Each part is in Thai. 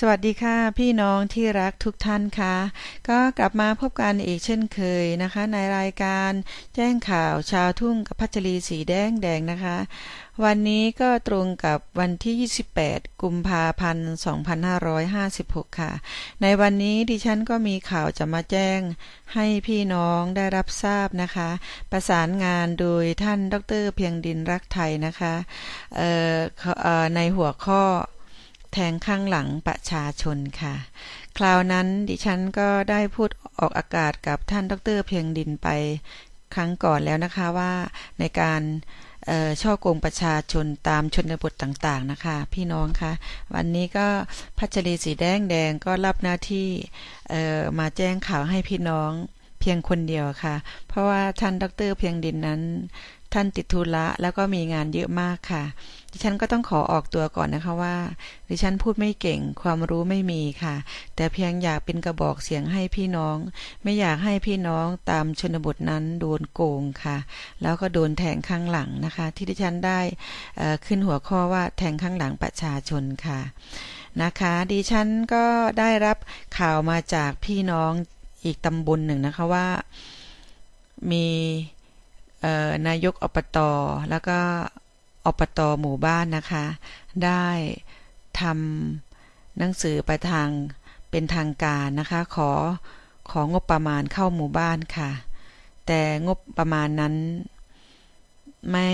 สวัสดีค่ะ พี่น้องที่รักทุกท่านค่ะ ก็กลับมาพบกันอีกเช่นเคยนะคะ ในรายการแจ้งข่าวชาวทุ่งกับพัชรีสีแดงแดงนะคะ วันนี้ก็ตรงกับวันที่ 28 กุมภาพันธ์ 2556 ค่ะ ในวันนี้ดิฉันก็มีข่าวจะมาแจ้งให้พี่น้องได้รับทราบนะคะ ประสานงานโดยท่านดรเพียงดินรักไทยนะคะในหัวข้อ แทงข้างหลังประชาชนค่ะ คราวนั้นดิฉันก็ได้พูดออกอากาศกับท่านดรเพียงดินไปครั้งก่อนแล้วนะคะว่าในการช่อโกงประชาชนตามชนบทต่างๆนะคะ พี่น้องคะวันนี้ก็พัชรีสีแดงแดงก็รับหน้าที่มาแจ้งข่าวให้พี่น้องเพียงคนเดียวค่ะ เพราะว่าท่านดรเพียงดินนั้น ท่านติดธุระแล้วก็มีงานเยอะมากค่ะ ดิฉันก็ต้องขอออกตัวก่อนนะคะว่า ดิฉันพูดไม่เก่งความรู้ไม่มีค่ะ แต่เพียงอยากเป็นกระบอกเสียงให้พี่น้อง ไม่อยากให้พี่น้องตามชนบทนั้นโดนโกงค่ะ แล้วก็โดนแทงข้างหลังนะคะ ที่ดิฉันได้ขึ้นหัวข้อว่าแทงข้างหลังประชาชนค่ะนะคะดิฉันก็ได้รับข่าวมาจากพี่น้องอีกตำบลหนึ่งนะคะว่ามี นายกอบตแล้วก็อบตหมู่บ้านนะคะ ได้ทำหนังสือไปทางเป็นทางการนะคะ ขอของงบประมาณเข้าหมู่บ้านค่ะ แต่งบประมาณนั้นไม่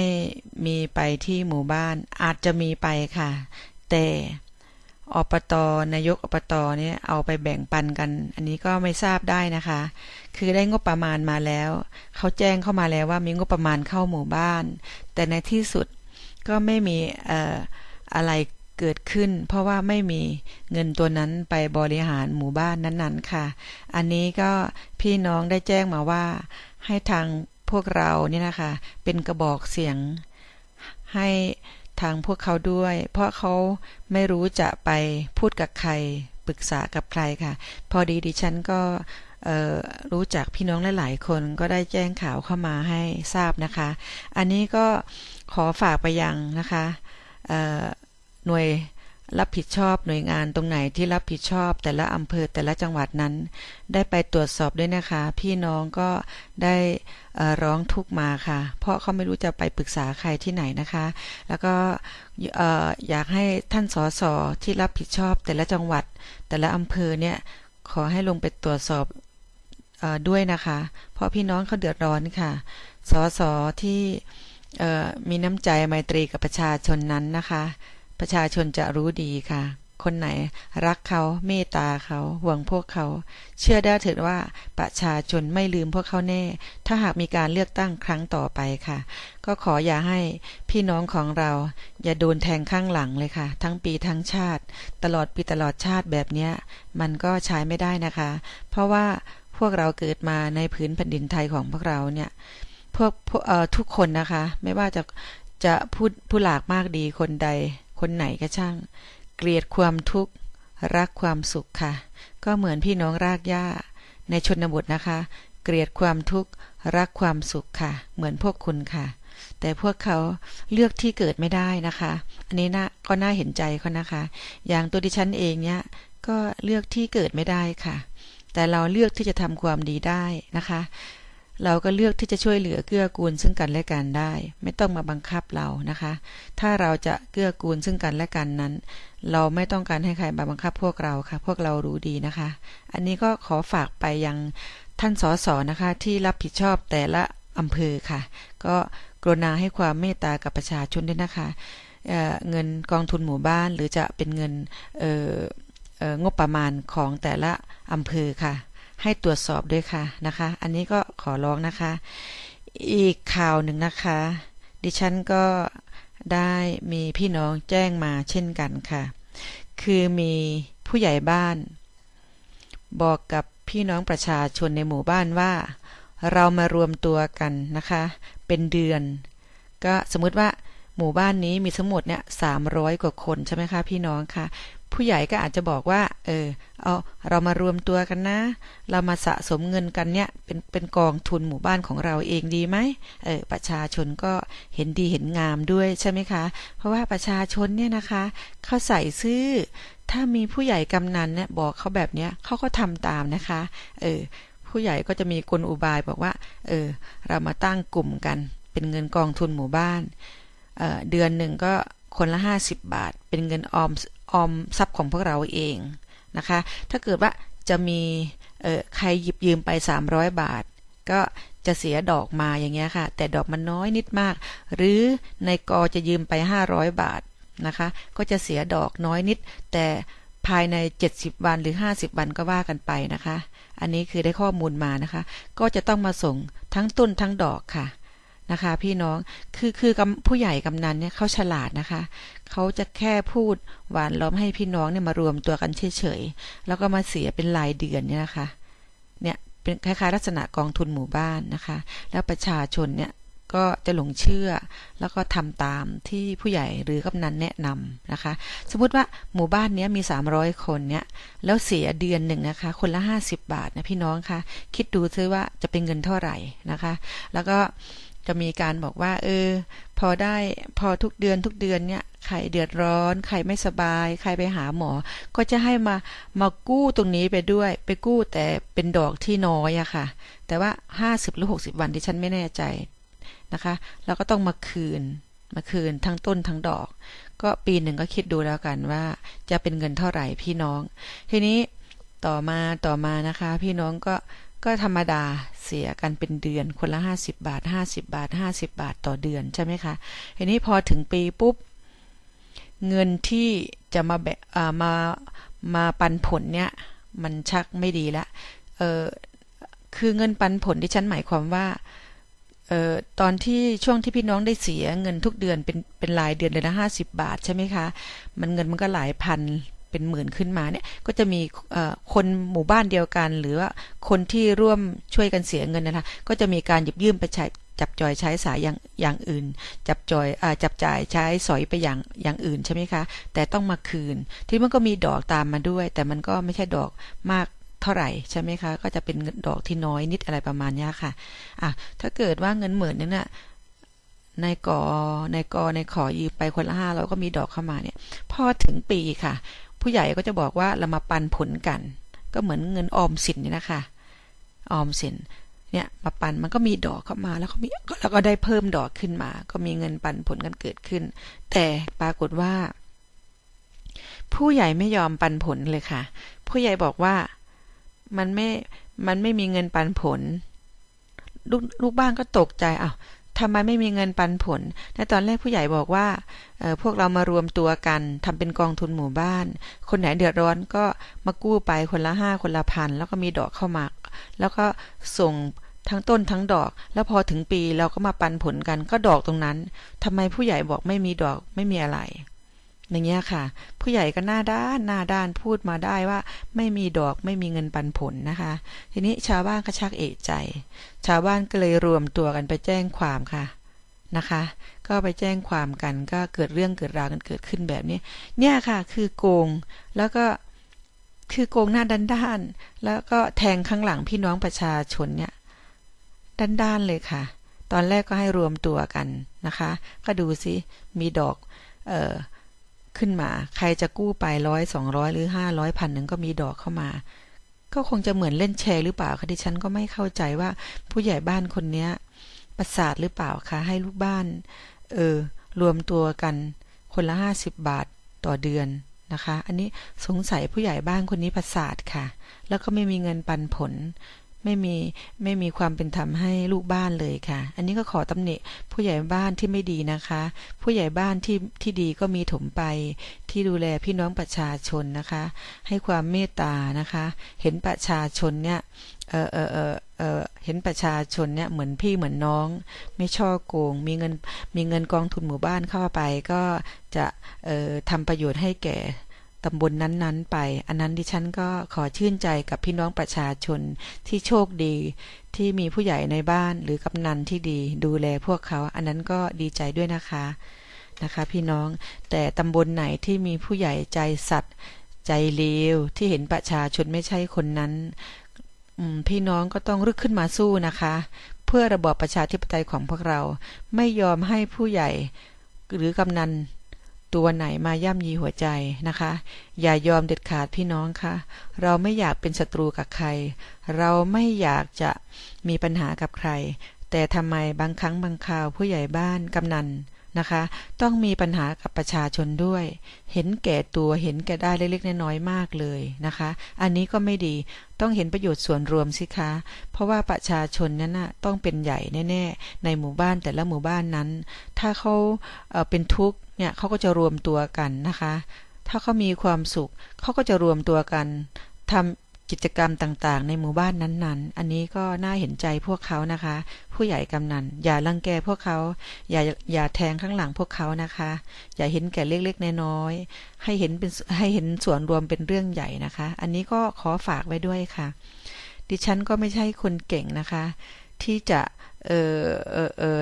มีไปที่หมู่บ้านอาจจะมีไปค่ะ แต่ อบตนายกอบตเนี่ยเอาไปแบ่งปันกัน อันนี้ก็ไม่ทราบได้นะคะ คือได้งบประมาณมาแล้ว เขาแจ้งเข้ามาแล้วว่ามีงบประมาณเข้าหมู่บ้าน แต่ในที่สุดก็ไม่มีอะไรเกิดขึ้น เพราะว่าไม่มีเงินตัวนั้นไปบริหารหมู่บ้านนั้นๆค่ะ อันนี้ก็พี่น้องได้แจ้งมาว่าให้ทางพวกเราเนี่ยนะคะ เป็นกระบอกเสียงให้ ทางพวกเขาด้วย เพราะเขาไม่รู้จะไปพูดกับใครปรึกษากับใครค่ะ พอดีดิฉันก็รู้จักพี่น้องหลายๆคนก็ได้แจ้งข่าวเข้ามาให้ทราบนะคะ อันนี้ก็ขอฝากไปยังนะคะหน่วย รับผิดชอบหน่วยงานตรงไหนที่รับผิดชอบแต่ละอำเภอแต่ละจังหวัดนั้น ได้ไปตรวจสอบด้วยนะคะ พี่น้องก็ได้ร้องทุกมาค่ะ เพราะเขาไม่รู้จะไปปรึกษาใครที่ไหนนะคะ แล้วก็อยากให้ท่านสสที่รับผิดชอบแต่ละจังหวัด แต่ละอำเภอเนี่ยขอให้ลงไปตรวจสอบด้วยนะคะ เพราะพี่น้องเขาเดือดร้อนค่ะ สสที่มีน้ำใจไมตรีกับประชาชนนั้นนะคะ ประชาชนจะรู้ดีค่ะ คนไหนรักเขาเมตตาเขาห่วงพวกเขา เชื่อได้เถิดว่าประชาชนไม่ลืมพวกเขาแน่ ถ้าหากมีการเลือกตั้งครั้งต่อไปค่ะ ก็ขออย่าให้พี่น้องของเรา อย่าโดนแทงข้างหลังเลยค่ะ ทั้งปีทั้งชาติ ตลอดปีตลอดชาติแบบนี้มันก็ใช้ไม่ได้นะคะ เพราะว่าพวกเราเกิดมาในพื้นแผ่นดินไทยของพวกเราเนี่ยพวกทุกคนนะคะ ไม่ว่าจะจะพูดผู้หลากมากดีคนใด คนไหนก็ช่าง เกลียดความทุกข์รักความสุขค่ะ ก็เหมือนพี่น้องรากหญ้า ในชนบทนะคะ เกลียดความทุกข์รักความสุขค่ะ เหมือนพวกคุณค่ะ แต่พวกเขาเลือกที่เกิดไม่ได้นะคะ อันนี้นะก็น่าเห็นใจเขานะคะ อย่างตัวดิฉันเองเนี่ยก็เลือกที่เกิดไม่ได้ค่ะ แต่เราเลือกที่จะทำความดีได้นะคะ เราก็เลือกที่จะช่วยเหลือเกื้อกูลซึ่งกันและกันได้ ไม่ต้องมาบังคับเรานะคะ ถ้าเราจะเกื้อกูลซึ่งกันและกันนั้น เราไม่ต้องการให้ใครมาบังคับพวกเราค่ะ พวกเรารู้ดีนะคะ อันนี้ก็ขอฝากไปยังท่านสสนะคะ ที่รับผิดชอบแต่ละอำเภอค่ะ ก็กรุณาให้ความเมตตากับประชาชนด้วยนะคะเเงินกองทุนหมู่บ้านหรือจะเป็นเงินงบประมาณของแต่ละอำเภอค่ะ ให้ตรวจสอบด้วยค่ะนะคะ อันนี้ก็ขอร้องนะคะ อีกข่าวหนึ่งนะคะ ดิฉันก็ได้มีพี่น้องแจ้งมาเช่นกันค่ะ คือมีผู้ใหญ่บ้าน บอกกับพี่น้องประชาชนในหมู่บ้านว่า เรามารวมตัวกันนะคะ เป็นเดือน ก็สมมติว่าหมู่บ้านนี้มีทั้งหมดเนี่ยสามร้อยกว่าคนใช่ไหมคะพี่น้องคะ ผู้ใหญ่ก็อาจจะบอกว่า เออ เอาเรามารวมตัวกันนะ เรามาสะสมเงินกันเนี่ย เป็นเป็นกองทุนหมู่บ้านของเราเองดีไหมเออประชาชนก็เห็นดีเห็นงามด้วยใช่ไหมคะ เพราะว่าประชาชนเนี่ยนะคะเขาใส่ซื่อถ้ามีผู้ใหญ่กำนันเนี่ยบอกเขาแบบเนี้ยเขาก็ทำตามนะคะ เออ ผู้ใหญ่ก็จะมีกลอุบายบอกว่า เออ เรามาตั้งกลุ่มกัน เป็นเงินกองทุนหมู่บ้านเออเดือนหนึ่งก็คนละ 50 บาท เป็นเงินออม ออมทรัพย์ของพวกเราเองนะคะ ถ้าเกิดว่าจะมีเออใครหยิบยืมไป 300 บาท ก็จะเสียดอกมาอย่างเงี้ยค่ะ แต่ดอกมันน้อยนิดมาก หรือในกอจะยืมไป 500 บาทนะคะ ก็จะเสียดอกน้อยนิด แต่ภายใน 70 วันหรือ 50 วันก็ว่ากันไปนะคะ อันนี้คือได้ข้อมูลมานะคะ ก็จะต้องมาส่งทั้งต้นทั้งดอกค่ะ นะคะ พี่น้องคือคือผู้ใหญ่กำนันเนี่ยเขาฉลาดนะคะ เขาจะแค่พูดหวานล้อมให้พี่น้องเนี่ยมารวมตัวกันเฉยๆแล้วก็มาเสียเป็นรายเดือนเนี่ยนะคะเนี่ยเป็นคล้ายๆลักษณะกองทุนหมู่บ้านนะคะ แล้วประชาชนเนี่ยก็จะหลงเชื่อแล้วก็ทำตามที่ผู้ใหญ่หรือกำนันแนะนำนะคะ สมมุติว่าหมู่บ้านนี้มี 300 คนเนี่ยแล้วเสียเดือนหนึ่งนะคะ คนละ 50 บาทนะพี่น้องคะคิดดูซิว่าจะเป็นเงินเท่าไหร่นะคะ แล้วก็ จะมีการบอกว่า เออ พอได้พอทุกเดือนทุกเดือนเนี่ยใครเดือดร้อน ใครไม่สบาย ใครไปหาหมอ ก็จะให้มามากู้ตรงนี้ไปด้วย ไปกู้แต่เป็นดอกที่น้อยอะค่ะ แต่ว่า 50 หรือ 60 วันที่ฉันไม่แน่ใจนะคะเราก็ต้องมาคืนมาคืนทั้งต้นทั้งดอก ก็ปีหนึ่งก็คิดดูแล้วกันว่าจะเป็นเงินเท่าไหร่พี่น้อง ทีนี้ต่อมาต่อมานะคะ พี่น้องก็ ก็ธรรมดาเสียกันเป็นเดือนคนละ 50 บาท 50 บาท 50 บาทต่อเดือนใช่ไหมคะทีนี้พอถึงปีปุ๊บ เงินที่จะมาแบมามาปันผลเนี่ย มันชักไม่ดีละเออคือเงินปันผลที่ฉันหมายความว่าเออตอนที่ช่วงที่พี่น้องได้เสียเงินทุกเดือนเป็นเป็นรายเดือนเดือนละห้าสิบาทใช่ไหมคะ มันเงินมันก็หลายพัน เป็นหมื่นขึ้นมาเนี่ยก็จะมีคนหมู่บ้านเดียวกัน หรือว่าคนที่ร่วมช่วยกันเสียเงินนะคะก็จะมีการหยิบยืมไปใช้จับจอยใช้สายอย่างอย่างอื่น จับจอยอจับจ่ายใช้สอยไปอย่างอย่างอื่นใช่ไหมคะ แต่ต้องมาคืน ที่มันก็มีดอกตามมาด้วย แต่มันก็ไม่ใช่ดอกมากเท่าไหร่ใช่ไหมคะ ก็จะเป็นดอกที่น้อยนิดอะไรประมาณนี้ค่ะอะ ถ้าเกิดว่าเงินหมื่นนึงน่ะในกอในกอในขอยืมไปคนละห้าเราก็มีดอกเข้ามาเนี่ย พอถึงปีค่ะ ผู้ใหญ่ก็จะบอกว่าเรามาปันผลกัน ก็เหมือนเงินออมสินนี่นะคะออมสินเนี่ยมาปันมันก็มีดอกเข้ามาแล้วก็มีแล้วก็ได้เพิ่มดอกขึ้นมา ก็มีเงินปันผลกันเกิดขึ้น แต่ปรากฏว่า ผู้ใหญ่ไม่ยอมปันผลเลยค่ะ ผู้ใหญ่บอกว่ามันไม่มันไม่มีเงินปันผล ลูกลูกบ้านก็ตกใจอ้าว ทำไมไม่มีเงินปันผล ในตอนแรกผู้ใหญ่บอกว่า พวกเรามารวมตัวกันทำเป็นกองทุนหมู่บ้าน คนไหนเดือดร้อนก็มากู้ไปคนละห้าคนละพันแล้วก็มีดอกเข้ามาแล้วก็ส่งทั้งต้นทั้งดอก แล้วพอถึงปีเราก็มาปันผลกันก็ดอกตรงนั้นทำไมผู้ใหญ่บอกไม่มีดอกไม่มีอะไร อย่างเงี้ยค่ะ ผู้ใหญ่ก็หน้าด้านหน้าด้านพูดมาได้ว่า ไม่มีดอกไม่มีเงินปันผลนะคะ ทีนี้ชาวบ้านก็ชักเอะใจ ชาวบ้านก็เลยรวมตัวกันไปแจ้งความค่ะนะคะ ก็ไปแจ้งความกันก็เกิดเรื่องเกิดราวกันเกิดขึ้นแบบนี้ เนี่ยค่ะคือโกงแล้วก็คือโกงหน้าด้านด้าน แล้วก็แทงข้างหลังพี่น้องประชาชนเนี่ยด้านด้านเลยค่ะ ตอนแรกก็ให้รวมตัวกันนะคะ ก็ดูซิมีดอก เออ ขึ้นมา ใครจะกู้ไปร้อยสองร้อยหรือห้าร้อยพันหนึ่งก็มีดอกเข้ามา ก็คงจะเหมือนเล่นแชร์หรือเปล่าคะดิฉันก็ไม่เข้าใจว่าผู้ใหญ่บ้านคนเนี้ยประสาทหรือเปล่าคะให้ลูกบ้าน เออ รวมตัวกันคนละห้าสิบบาทต่อเดือนนะคะ อันนี้สงสัยผู้ใหญ่บ้านคนนี้ประสาทค่ะ แล้วก็ไม่มีเงินปันผล ไม่มีไม่มีความเป็นธรรมให้ลูกบ้านเลยค่ะ อันนี้ก็ขอตำหนิผู้ใหญ่บ้านที่ไม่ดีนะคะ ผู้ใหญ่บ้านที่ที่ดีก็มีถมไปที่ดูแลพี่น้องประชาชนนะคะ ให้ความเมตตานะคะ เห็นประชาชนเนี่ยเออเออเออเออเห็นประชาชนเนี่ยเหมือนพี่เหมือนน้อง ไม่ช่อโกง มีเงินมีเงินกองทุนหมู่บ้านเข้าไปก็จะเออทำประโยชน์ให้แก่ ตำบลนนั้นๆ ไป อันนั้นดิฉันก็ขอชื่นใจกับพี่น้องประชาชนที่โชคดี ที่มีผู้ใหญ่ในบ้านหรือกำนันที่ดี ดูแลพวกเขา อันนั้นก็ดีใจด้วยนะคะนะคะพี่น้องแต่ตำบลไหนที่มีผู้ใหญ่ใจสัตว์ ใจเลวที่เห็นประชาชนไม่ใช่คนนั้นพี่น้องก็ต้องรึกขึ้นมาสู้นะคะ เพื่อระบอบประชาธิปไตยของพวกเรา ไม่ยอมให้ผู้ใหญ่หรือกำนัน ตัวไหนมาย่ำยีหัวใจนะคะ อย่ายอมเด็ดขาดพี่น้องคะเราไม่อยากเป็นศัตรูกับใคร เราไม่อยากจะมีปัญหากับใคร แต่ทำไมบางครั้งบางคราวผู้ใหญ่บ้านกำนันนะคะ ต้องมีปัญหากับประชาชนด้วย เห็นแก่ตัวเห็นแก่ได้เล็กๆน้อยๆมากเลยนะคะ อันนี้ก็ไม่ดีต้องเห็นประโยชน์ส่วนรวมสิคะ เพราะว่าประชาชนนั้นนะต้องเป็นใหญ่แน่ ๆ ในหมู่บ้านแต่ละหมู่บ้านนั้น ถ้าเขาเเป็นทุกข์ เนี่ยเขาก็จะรวมตัวกันนะคะ ถ้าเขามีความสุขเขาก็จะรวมตัวกันทำกิจกรรมต่างๆ ในหมู่บ้านนั้นๆ อันนี้ก็น่าเห็นใจพวกเขานะคะ ผู้ใหญ่กำนันอย่าลังแกพวกเขา อย่าอย่าแทงข้างหลังพวกเขานะคะ อย่าเห็นแก่เล็กๆน้อยๆให้เห็นเป็นให้เห็นส่วนรวมเป็นเรื่องใหญ่นะคะ อันนี้ก็ขอฝากไว้ด้วยค่ะ ดิฉันก็ไม่ใช่คนเก่งนะคะ ที่จะเออเออเออ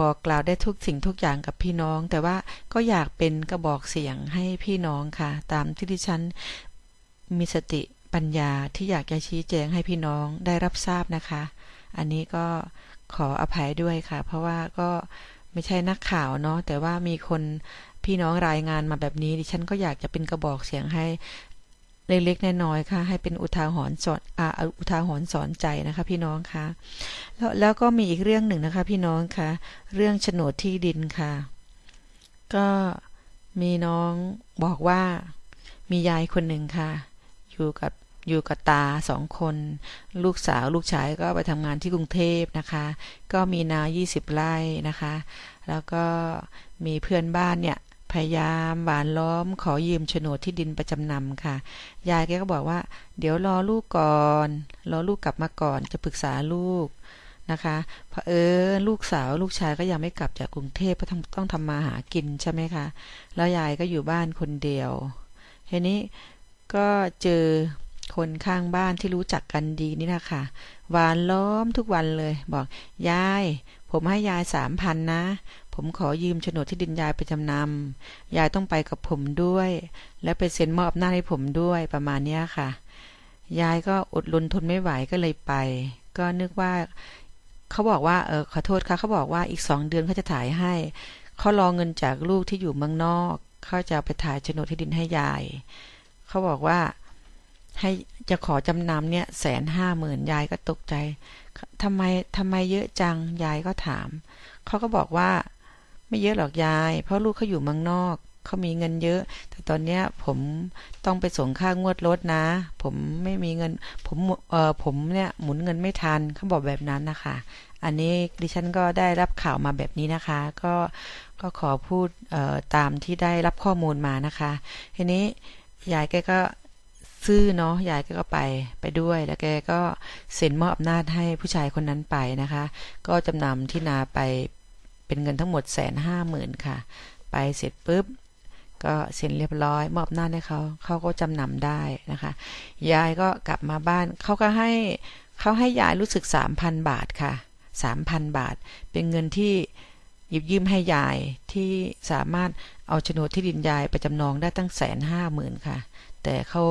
บอกกล่าวได้ทุกสิ่งทุกอย่างกับพี่น้อง แต่ว่าก็อยากเป็นกระบอกเสียงให้พี่น้องค่ะ ตามที่ดิฉันมีสติปัญญาที่อยากจะชี้แจงให้พี่น้องได้รับทราบนะคะ อันนี้ก็ขออภัยด้วยค่ะ เพราะว่าก็ไม่ใช่นักข่าวเนาะแต่ว่ามีคนพี่น้องรายงานมาแบบนี้ ดิฉันก็อยากจะเป็นกระบอกเสียงให้ เล็กๆน้อยๆค่ะ ให้เป็นอุทาหรณ์สอนอ่าอุทาหรณ์สอนใจนะคะพี่น้องค่ะแล้วแล้วก็มีอีกเรื่องหนึ่งนะคะพี่น้องค่ะ เรื่องโฉนดที่ดินค่ะ ก็มีน้องบอกว่ามียายคนหนึ่งค่ะ อยู่กับอยู่กับตาสองคน ลูกสาวลูกชายก็ไปทำงานที่กรุงเทพนะคะ ก็มีนา 20 ไร่นะคะ แล้วก็มีเพื่อนบ้านเนี่ย พยายามหวานล้อม ขอยืมโฉนดที่ดินประจำนำค่ะ ยายแกก็บอกว่า เดี๋ยวรอลูกก่อน รอลูกกลับมาก่อนจะปรึกษาลูกนะคะเพอเออลูกสาวลูกชายก็ยังไม่กลับจากกรุงเทพเพราะต้องทำมาหากินใช่ไหมคะ แล้วยายก็อยู่บ้านคนเดียวทีนี้ก็เจอคนข้างบ้านที่รู้จักกันดีนี่นะคะหวานล้อมทุกวันเลย บอกยาย ผมให้ยายสามพันนะ ผมขอยืมโฉนดที่ดินยายไปจำนำ ยายต้องไปกับผมด้วย และไปเซ็นมอบหน้าให้ผมด้วยประมาณนี้ค่ะ ยายก็อดรนทนไม่ไหวก็เลยไป ก็นึกว่าเขาบอกว่าเออขอโทษค่ะเขาบอกว่าอีกสองเดือนเขาจะถ่ายให้ เขารอเงินจากลูกที่อยู่เมืองนอกเขาจะไปถ่ายโฉนดที่ดินให้ยาย เขาบอกว่าให้จะขอจำนำเนี่ยแสนห้าหมื่นยายก็ตกใจ ทำไมทำไมเยอะจัง ยายก็ถาม เขาก็บอกว่า ไม่เยอะหรอกยาย เพราะลูกเขาอยู่เมืองนอก เขามีเงินเยอะ แต่ตอนเนี้ยผมต้องไปส่งค่างวดรถนะ ผมไม่มีเงิน ผมเออผมเนี่ยหมุนเงินไม่ทัน เขาบอกแบบนั้นนะคะ อันนี้ดิฉันก็ได้รับข่าวมาแบบนี้นะคะ ก็ก็ขอพูดตามที่ได้รับข้อมูลมานะคะ ทีนี้ยายแกก็ ซื้อเนาะยายก็ไปไปด้วย แล้วแกก็เซ็นมอบอำนาจให้ผู้ชายคนนั้นไปนะคะ ก็จำนำที่นาไปเป็นเงินทั้งหมดแสนห้าหมื่นค่ะ ไปเสร็จปุ๊บก็เซ็นเรียบร้อย มอบอำนาจให้เขา เขาก็จำนำได้นะคะ ยายก็กลับมาบ้าน เขาก็ให้เขาให้ยายรู้สึกสามพันบาทค่ะสามพันบาท เป็นเงินที่หยิบยืมให้ยายที่สามารถเอาโฉนดที่ดินยายไปจำนองได้ตั้งแสนห้าหมื่นค่ะ แต่เขา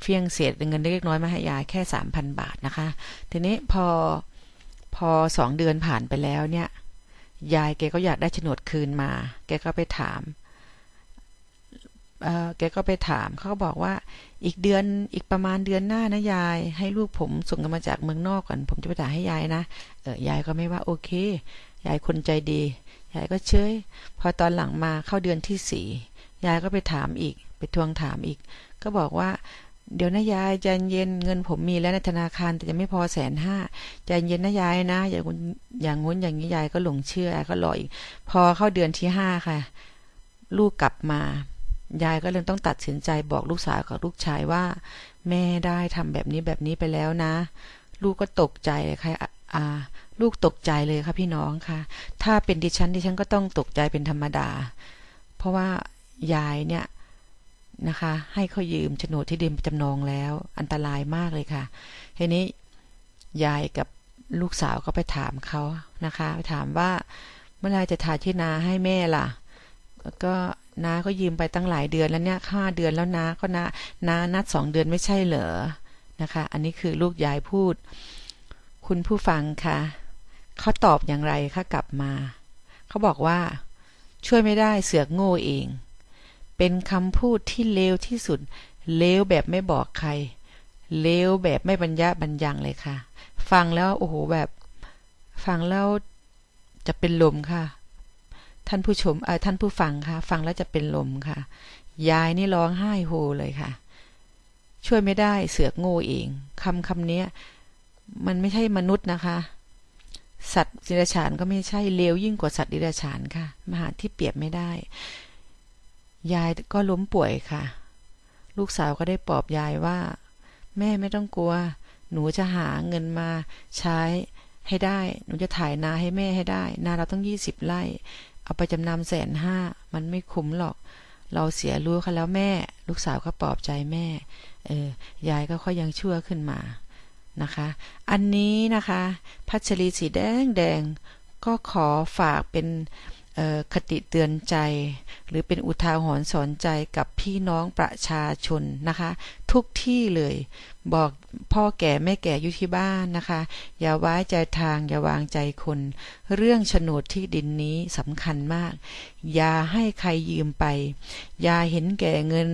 เฟี้ยงเศษเงินเล็กน้อยมาให้ยายแค่สามพันบาทนะคะ ทีนี้พอพอสองเดือนผ่านไปแล้วเนี่ยยายแกก็อยากได้โฉนดคืนมา แกก็ไปถามแกก็ไปถามเขาบอกว่าอีกเดือนอีกประมาณเดือนหน้านะยาย ให้ลูกผมส่งกันมาจากเมืองนอกก่อนผมจะไปจ่ายให้ยายนะเออยายก็ไม่ว่าโอเค ยายคนใจดี ยายก็เชยพอตอนหลังมาเข้าเดือนที่สี่ยายก็ไปถามอีก ไปทวงถามอีก ก็บอกว่าเดี๋ยวนะยายใจเย็นเงินผมมีแล้วในธนาคารแต่ยังไม่พอแสนห้าใจเย็นนะยายนะ อย่างอย่างงุ้นอย่างนี้ยายก็หลงเชื่อก็รออีก พอเข้าเดือนที่ห้าค่ะ ลูกกลับมา ยายก็เลยต้องตัดสินใจบอกลูกสาวกับลูกชายว่า แม่ได้ทำแบบนี้แบบนี้ไปแล้วนะ ลูกก็ตกใจเลยค่ะอ่าลูกตกใจเลยค่ะพี่น้องค่ะ ถ้าเป็นดิฉันดิฉันก็ต้องตกใจเป็นธรรมดา เพราะว่ายายเนี่ย นะคะ ให้เขายืมโฉนดที่ดินจำนองแล้ว อันตรายมากเลยค่ะทีนี้ยายกับลูกสาวก็ไปถามเขานะคะไปถามว่าเมื่อไรจะถ่ายที่นาให้แม่ล่ะ ก็น้าก็ยืมไปตั้งหลายเดือนแล้วเนี่ยห้าเดือนแล้วน้าก็น้าน้านัดสองเดือนไม่ใช่เหรอนะคะ อันนี้คือลูกยายพูด คุณผู้ฟังค่ะเขาตอบอย่างไรคะกลับมา เขาบอกว่า ช่วยไม่ได้เสือกโง่เอง เป็นคำพูดที่เลวที่สุด เลวแบบไม่บอกใคร เลวแบบไม่บรรยะบรรยังเลยค่ะ ฟังแล้วโอ้โหแบบ ฟังแล้วจะเป็นลมค่ะ ท่านผู้ชมเออท่านผู้ฟังค่ะ ฟังแล้วจะเป็นลมค่ะ ยายนี่ร้องไห้โฮเลยค่ะ ช่วยไม่ได้เสือกโง่เองคำคำนี้มันไม่ใช่มนุษย์นะคะ สัตว์ดิรัจฉานก็ไม่ใช่เลวยิ่งกว่าสัตว์ดิรัจฉานค่ะ มหาที่เปรียบไม่ได้ ยายก็ล้มป่วยค่ะ ลูกสาวก็ได้ปลอบยายว่า แม่ไม่ต้องกลัว หนูจะหาเงินมาใช้ให้ได้ หนูจะถ่ายนาให้แม่ให้ได้ นาเราต้องยี่สิบไร่ เอาไปจำนำแสนห้า มันไม่คุ้มหรอก เราเสียรู้เขาแล้วแม่ ลูกสาวก็ปลอบใจแม่ เออ ยายก็ค่อยยังชั่วขึ้นมา นะคะ อันนี้นะคะ พัชรีสีแดงแดง ก็ขอฝากเป็น คติเตือนใจ หรือเป็นอุทาหรณ์สอนใจกับพี่น้องประชาชนนะคะ ทุกที่เลย บอกพ่อแก่แม่แก่อยู่ที่บ้านนะคะ อย่าไว้ใจทางอย่าวางใจคน เรื่องโฉนดที่ดินนี้สำคัญมาก อย่าให้ใครยืมไป อย่าเห็นแก่เงิน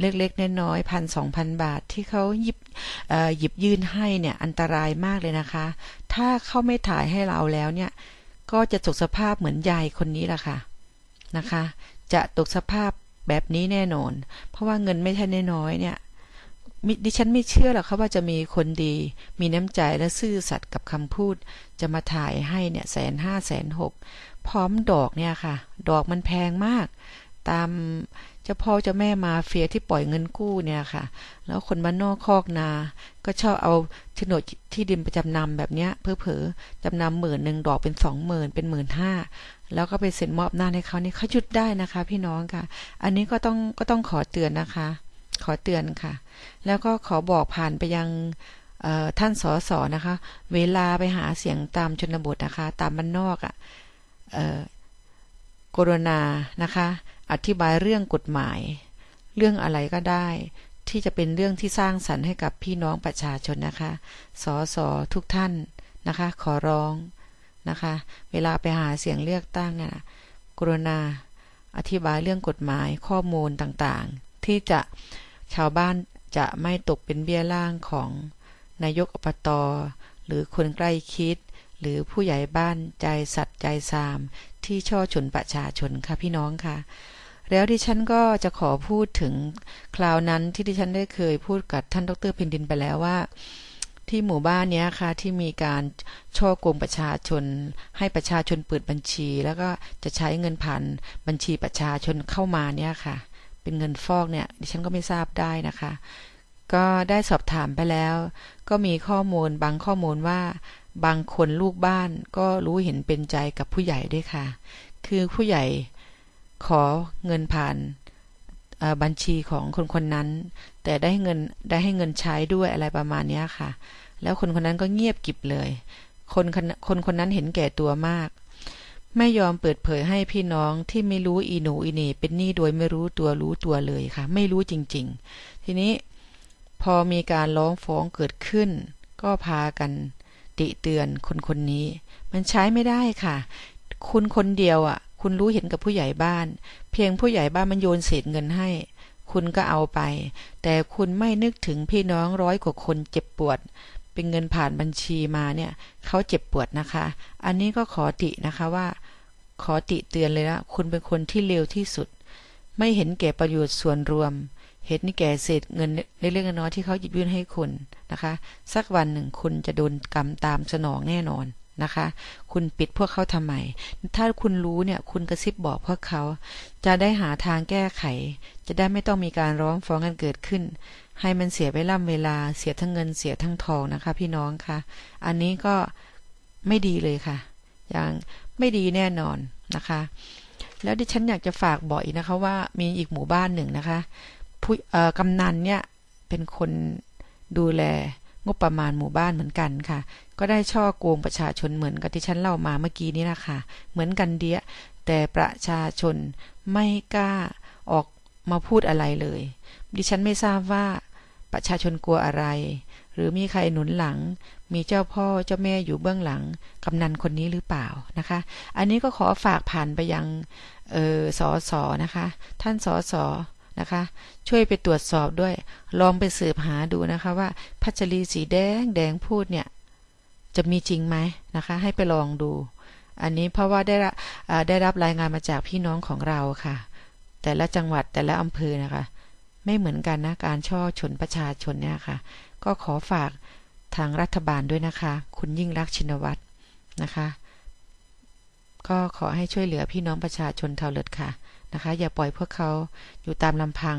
เล็กๆน้อยๆพันสองพันบาทที่เขาหยิบหยิบยื่นให้เนี่ยอันตรายมากเลยนะคะ ถ้าเขาไม่ถ่ายให้เราแล้วเนี่ย ก็จะตกสภาพเหมือนยายคนนี้แหละค่ะนะคะ จะตกสภาพแบบนี้แน่นอน เพราะว่าเงินไม่ใช่น้อยเนี่ยดิฉันไม่เชื่อหรอกค่ะว่าจะมีคนดี มีน้ำใจและซื่อสัตย์กับคำพูด จะมาถ่ายให้เนี่ยแสนห้าแสนหกพร้อมดอกเนี่ยค่ะ ดอกมันแพงมาก ตาม เจ้าพ่อเจ้าแม่มาเฟียที่ปล่อยเงินกู้เนี่ยค่ะ แล้วคนบ้านนอกคอกนา ก็ชอบเอาโฉนดที่ดินไปจำนำแบบเนี้ยเพื่อเผอจำนำหมื่นหนึ่งดอกเป็นสองหมื่นเป็นหมื่นห้าแล้วก็ไปเซ็นมอบหน้าให้เขานี่เขาหยุดได้นะคะ พี่น้องค่ะ อันนี้ก็ต้องก็ต้องขอเตือนนะคะ ขอเตือนค่ะ แล้วก็ขอบอกผ่านไปยังท่านสอสอนะคะ เวลาไปหาเสียงตามชนบทนะคะ ตามบ้านนอกอะ่ะกรณานะคะ อธิบายเรื่องกฎหมาย เรื่องอะไรก็ได้ ที่จะเป็นเรื่องที่สร้างสรรค์ให้กับพี่น้องประชาชนนะคะสอสอทุกท่านนะคะ ขอร้องนะคะ เวลาไปหาเสียงเลือกตั้งนะกรุณา อธิบายเรื่องกฎหมายข้อมูลต่างๆ ที่จะชาวบ้านจะไม่ตกเป็นเบี้ยล่างของนายกอบต หรือคนใกล้คิด หรือผู้ใหญ่บ้านใจสัตย์ใจสาม ที่ช่อชนประชาชนค่ะพี่น้องค่ะ แล้วดิฉันก็จะขอพูดถึงคราวนั้นที่ดิฉันได้เคยพูดกับท่านดรเพนดินไปแล้วว่า ที่หมู่บ้านนี้ค่ะที่มีการช่อโกงประชาชน ให้ประชาชนเปิดบัญชี แล้วก็จะใช้เงินผ่านบัญชีประชาชนเข้ามาเนี่ยค่ะ เป็นเงินฟอกเนี่ยดิฉันก็ไม่ทราบได้นะคะก็ได้สอบถามไปแล้ว ก็มีข้อมูลบางข้อมูลว่า บางคนลูกบ้านก็รู้เห็นเป็นใจกับผู้ใหญ่ด้วยค่ะ คือผู้ใหญ่ขอเงินผ่านบัญชีของคนคนนั้น แต่ได้เงินได้ให้เงินใช้ด้วยอะไรประมาณนี้ค่ะ แล้วคนคนนั้นก็เงียบกิบเลย คนคนคนนั้นเห็นแก่ตัวมาก ไม่ยอมเปิดเผยให้พี่น้องที่ไม่รู้อีหนูอีนี่เป็นหนี้โดยไม่รู้ตัวรู้ตัวเลยค่ะ ไม่รู้จริง ๆ ทีนี้พอมีการร้องฟ้องเกิดขึ้น ก็พากัน ติเตือนคนคนนี้ มันใช้ไม่ได้ค่ะ คุณคนเดียวอะ่ะ คุณรู้เห็นกับผู้ใหญ่บ้าน เพียงผู้ใหญ่บ้านมันโยนเศษเงินให้ คุณก็เอาไป แต่คุณไม่นึกถึงพี่น้องร้อยกว่าคนเจ็บปวด เป็นเงินผ่านบัญชีมาเนี่ยเขาเจ็บปวดนะคะ อันนี้ก็ขอตินะคะว่า ขอติเตือนเลยนะคุณเป็นคนที่เลวที่สุด ไม่เห็นแก่ประโยชน์ส่วนรวม เห็นแก่เศษเงินในเรื่องน้อยที่เขาหยิบยื่นให้คุณนะคะ สักวันหนึ่งคุณจะโดนกรรมตามสนองแน่นอนนะคะ คุณปิดพวกเขาทำไม ถ้าคุณรู้เนี่ย คุณกระซิบบอกพวกเขา จะได้หาทางแก้ไข จะได้ไม่ต้องมีการร้องฟ้องกันเกิดขึ้น ให้มันเสียไปล่ำเวลา เสียทั้งเงิน เสียทั้งทองนะคะ พี่น้องคะ อันนี้ก็ไม่ดีเลยค่ะ อย่างไม่ดีแน่นอนนะคะ แล้วดิฉันอยากจะฝากบอกอีกนะคะว่ามีอีกหมู่บ้านหนึ่งนะคะ ผู้กำนันเนี่ยเป็นคนดูแลงบประมาณหมู่บ้านเหมือนกันค่ะ ก็ได้ช่อโกงประชาชนเหมือนกับที่ฉันเล่ามาเมื่อกี้นี้นะคะ เหมือนกันเดียแต่ประชาชนไม่กล้าออกมาพูดอะไรเลย ดิฉันไม่ทราบว่าประชาชนกลัวอะไร หรือมีใครหนุนหลัง มีเจ้าพ่อเจ้าแม่อยู่เบื้องหลังกำนันคนนี้หรือเปล่านะคะ อันนี้ก็ขอฝากผ่านไปยังออสอสอนะคะ ท่านสอสอ นะคะ ช่วยไปตรวจสอบด้วย ลองไปสืบหาดูนะคะว่าพัชรีสีแดงแดงพูดเนี่ยจะมีจริงไหมนะคะ ให้ไปลองดู อันนี้เพราะว่าได้รับได้รับรายงานมาจากพี่น้องของเราค่ะ แต่ละจังหวัดแต่ละอำเภอนะคะ ไม่เหมือนกันนะการช่อชนประชาชนเนี่ยค่ะ ก็ขอฝากทางรัฐบาลด้วยนะคะ คุณยิ่งรักชินวัตรนะคะ ก็ขอให้ช่วยเหลือพี่น้องประชาชนเทาเลิดค่ะ นะคะ อย่าปล่อยพวกเขาอยู่ตามลำพัง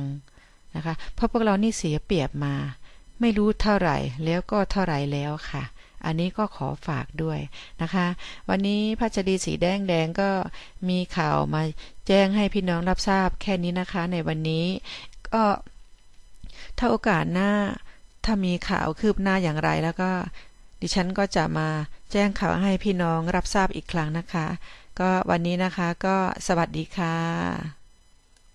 นะคะ เพราะพวกเรานี่เสียเปรียบมา ไม่รู้เท่าไหร่แล้วก็เท่าไหร่แล้วค่ะ อันนี้ก็ขอฝากด้วยนะคะ วันนี้พัชรีสีแดงแดงก็มีข่าวมาแจ้งให้พี่น้องรับทราบแค่นี้นะคะ ในวันนี้ก็ถ้าโอกาสหน้าถ้ามีข่าวคืบหน้าอย่างไรแล้วก็ ดิฉันก็จะมาแจ้งข่าวให้พี่น้องรับทราบอีกครั้งนะคะ ก็วันนี้นะคะก็สวัสดีค่ะ